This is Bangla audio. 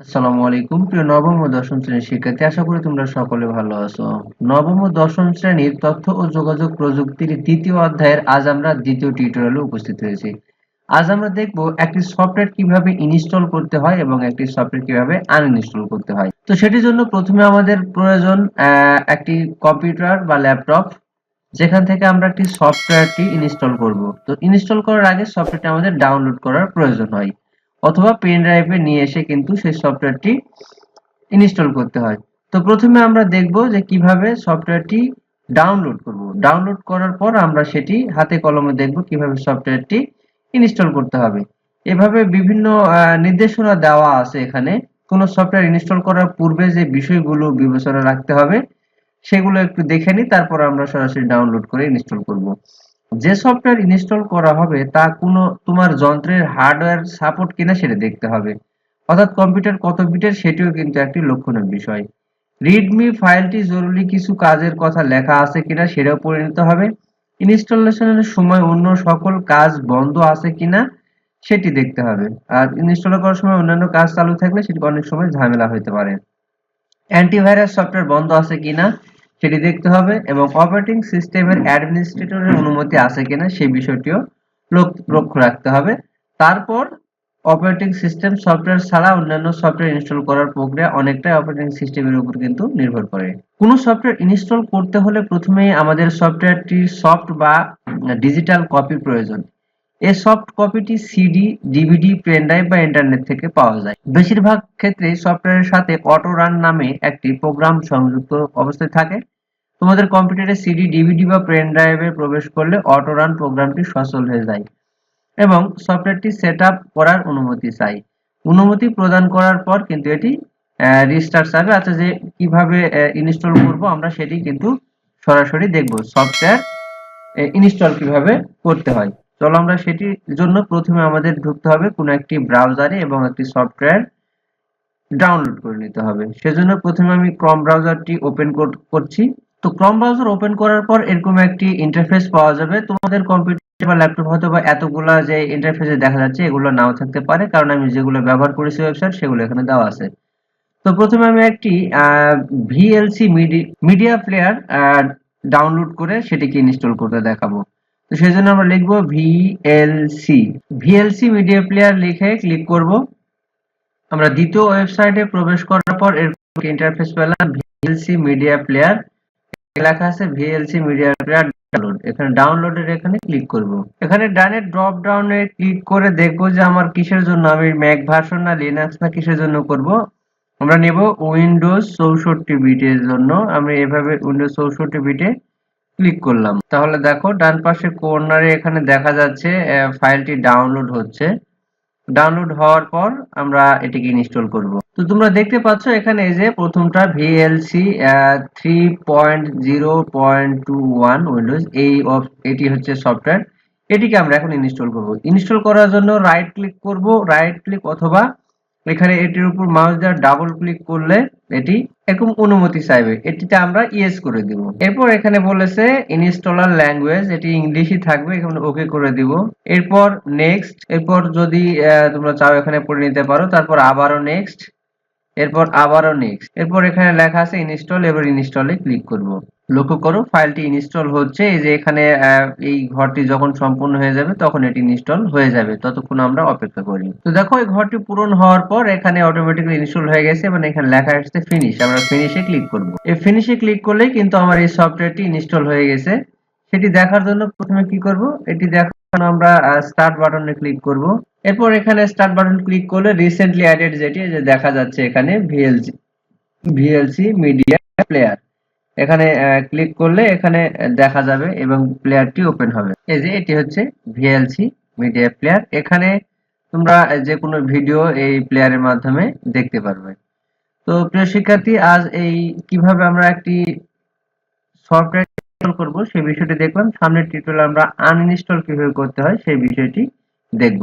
আসসালামু আলাইকুম। প্রিয় নবম ও দশম শ্রেণির শিক্ষার্থী, আশা করি তোমরা সকলে ভালো আছো। নবম ও দশম শ্রেণির তথ্য ও যোগাযোগ প্রযুক্তির দ্বিতীয় অধ্যায়ের আজ আমরা দ্বিতীয় টিউটোরিয়ালে উপস্থিত হয়েছি। আজ আমরা দেখব একটি সফটওয়্যার কীভাবে ইনস্টল করতে হয় এবং একটি সফটওয়্যার কীভাবে আনইনস্টল করতে হয়। তো সেটির জন্য প্রথমে আমাদের প্রয়োজন একটি কম্পিউটার বা ল্যাপটপ যেখান থেকে আমরা একটি সফটওয়্যারটি ইনস্টল করব। তো ইনস্টল করার আগে সফটওয়্যারটি আমাদের ডাউনলোড করার প্রয়োজন হয়। অথবা পেন ড্রাইভে নিয়ে এসে কিন্তু সেই সফটওয়্যারটি ইনস্টল করতে হয়। তো প্রথমে আমরা দেখব যে কীভাবে সফটওয়্যারটি ডাউনলোড করব। ডাউনলোড করার পর আমরা সেটি হাতে কলমে দেখব কীভাবে সফটওয়্যারটি ইনস্টল করতে হবে। এভাবে বিভিন্ন নির্দেশনা দেওয়া আছে এখানে। কোন সফটওয়্যার ইনস্টল করার পূর্বে যে বিষয়গুলো বিবেচনা রাখতে হবে, সেগুলো একটু দেখে নিই, তারপর আমরা সরাসরি ডাউনলোড করে ইনস্টল করব। যে সফটওয়্যার ইনস্টল করা হবে, তা কোনো তোমার যন্ত্রের হার্ডওয়্যার সাপোর্ট কিনা সেটা দেখতে হবে। অর্থাৎ কম্পিউটার কত বিটের সেটিও কিন্তু একটি লক্ষণের বিষয়। রিডমি ফাইলটি জরুরি কিছু কাজের কথা লেখা আছে কিনা সেটাও পড়ে নিতে হবে। ইনস্টলেশনের সময় অন্য সকল কাজ বন্ধ আছে কিনা সেটি দেখতে হবে। আর ইনস্টল করার সময় অন্যান্য কাজ চালু থাকলে সেটি অনেক সময় ঝামেলা হতে পারে। অ্যান্টিভাইরাস সফটওয়্যার বন্ধ আছে কিনা সেটি দেখতে হবে এবং অপারেটিং সিস্টেমের অ্যাডমিনিস্ট্রেটরের অনুমতি আছে কিনা সেই বিষয়টিও লক্ষ্য রাখতে হবে। তারপর অপারেটিং সিস্টেম সফটওয়্যার ছাড়া অন্যান্য সফটওয়্যার ইনস্টল করার প্রক্রিয়া অনেকটাই অপারেটিং সিস্টেমের উপর কিন্তু নির্ভর করে। কোনো সফটওয়্যার ইনস্টল করতে হলে প্রথমেই আমাদের সফটওয়্যারটির সফট বা ডিজিটাল কপি প্রয়োজন। এই সফট কপিটি সিডি ডিভিডি পেন ড্রাইভ বা ইন্টারনেট থেকে পাওয়া যায়। বেশিরভাগ ক্ষেত্রে সফটওয়্যারের সাথে অটো রান নামে একটি প্রোগ্রাম সংযুক্ত অবস্থায় থাকে। তোমাদের কম্পিউটারে সিডি ডিভিডি বা পেন ড্রাইভে প্রবেশ করলে অটো রান প্রোগ্রামটি সচল হয়ে যায় এবং সফটওয়্যারটি সেট করার অনুমতি চাই। অনুমতি প্রদান করার পর কিন্তু এটি রিস্টার্ট চাবে। আচ্ছা যে কীভাবে ইনস্টল করব আমরা সেটি কিন্তু সরাসরি দেখব। সফটওয়্যার ইনস্টল কীভাবে করতে হয়। চলো আমরা সেটির জন্য প্রথমে আমাদের ঢুকতে হবে কোনো একটি ব্রাউজারে এবং একটি সফটওয়্যার ডাউনলোড করে নিতে হবে। সেজন্য প্রথমে আমি ক্রম ব্রাউজারটি ওপেন করছি। তো ক্রম ব্রাউজার ওপেন করার পর এরকম একটি ইন্টারফেস পাওয়া যাবে। তোমাদের কম্পিউটার বা ল্যাপটপ হয়তো বা এতগুলা যে ইন্টারফেসে দেখা যাচ্ছে এগুলো নাও থাকতে পারে, কারণ আমি যেগুলো ব্যবহার করেছি ওয়েবসাইট সেগুলো এখানে দেওয়া আছে। তো প্রথমে আমি একটি ভিএলসি মিডিয়া প্লেয়ার ডাউনলোড করে সেটিকে ইনস্টল করতে দেখাবো। তো সেই জন্য আমরা লিখব ভিএলসি ভিএলসি মিডিয়া প্লেয়ার লিখে ক্লিক করব। আমরা দ্বিতীয় ওয়েবসাইটে প্রবেশ করার পর এর ইন্টারফেস পেলাম ভিএলসি মিডিয়া প্লেয়ার লেখা আছে ভিএলসি মিডিয়া প্লেয়ার ডাউনলোড এখানে ডাউনলোডের এখানে ক্লিক করব। এখানে ডানে ড্রপ ডাউনে ক্লিক করে দেখব যে আমার কিসের জন্য আমি ম্যাক ভার্সন না লিনাক্স না কিসের জন্য করব। আমরা নেব উইন্ডোজ চৌষট্টি বিটের জন্য। আমি এভাবে উইন্ডোজ চৌষট্টি বিটে ক্লিক করলাম। তাহলে দেখো, ডান পাশে কর্নারে এখানে দেখা যাচ্ছে ফাইলটি ডাউনলোড হচ্ছে। ডাউনলোড হওয়ার পর আমরা এটিকে ইনস্টল করব। তো তোমরা দেখতে পাচ্ছ এখানে এই যে প্রথমটা VLC three point zero point two one windows, এই এটি হচ্ছে সফটওয়্যার। এটিকে আমরা এখন ইনস্টল করব। ইনস্টল করার জন্য রাইট ক্লিক করব রাইট ক্লিক অথবা এখানে এটির উপর মাউস দেওয়ার ডাবল ক্লিক করলে এটি এরকম অনুমতি চাইবে। এটিতে আমরা ইয়েস করে দিব। এরপর এখানে বলেছে ইনস্টলার ল্যাঙ্গুয়েজ এটি ইংলিশই থাকবে, এখানে ওকে করে দিব। এরপর নেক্সট এরপর যদি তোমরা চাও এখানে পড়ে নিতে পারো, তারপর আবারও নেক্সট এরপর আবারও নেক্সট এরপর এখানে লেখা আছে ইনস্টল এবার ইনস্টলে ক্লিক করব। লক্ষ্য করো ফাইলটি ইনস্টল হচ্ছে, এই যে এখানে এই ঘরটি যখন সম্পূর্ণ হয়ে যাবে, তখন এটি ইনস্টল হয়ে যাবে। ততক্ষণ আমরা অপেক্ষা করি। তো দেখো, এই ঘরটি পূরণ হওয়ার পর এখানে অটোমেটিক্যালি ইনস্টল হয়ে গেছে এবং এখানে লেখা আসছে ফিনিশ আমরা ফিনিশে ক্লিক করব। এই ফিনিশে ক্লিক করলেই কিন্তু আমার এই সফটওয়্যারটি ইনস্টল হয়ে গেছে। সেটি দেখার জন্য প্রথমে কি করব? এটি দেখার আমরা স্টার্ট বাটনে ক্লিক করব। এরপর এখানে স্টার্ট বাটন ক্লিক করলে রিসেন্টলি অ্যাডেড যেটি যে দেখা যাচ্ছে এখানে ভিএলসি ভিএলসি মিডিয়া প্লেয়ার এখানে ক্লিক করলে এখানে দেখা যাবে এবং প্লেয়ারটি ওপেন হবে। এই যে এটি হচ্ছে ভিএলসি মিডিয়া প্লেয়ার এখানে তোমরা যে কোনো ভিডিও এই প্লেয়ারের মাধ্যমে দেখতে পারবে। তো প্রিয় শিক্ষার্থী, আজ এই কীভাবে আমরা একটি সফটওয়্যার ইনস্টল করব সেই বিষয়টি দেখলাম। সামনের টিউটোরিয়ালে আমরা আনইনস্টল কীভাবে করতে হয় সেই বিষয়টি দেখব।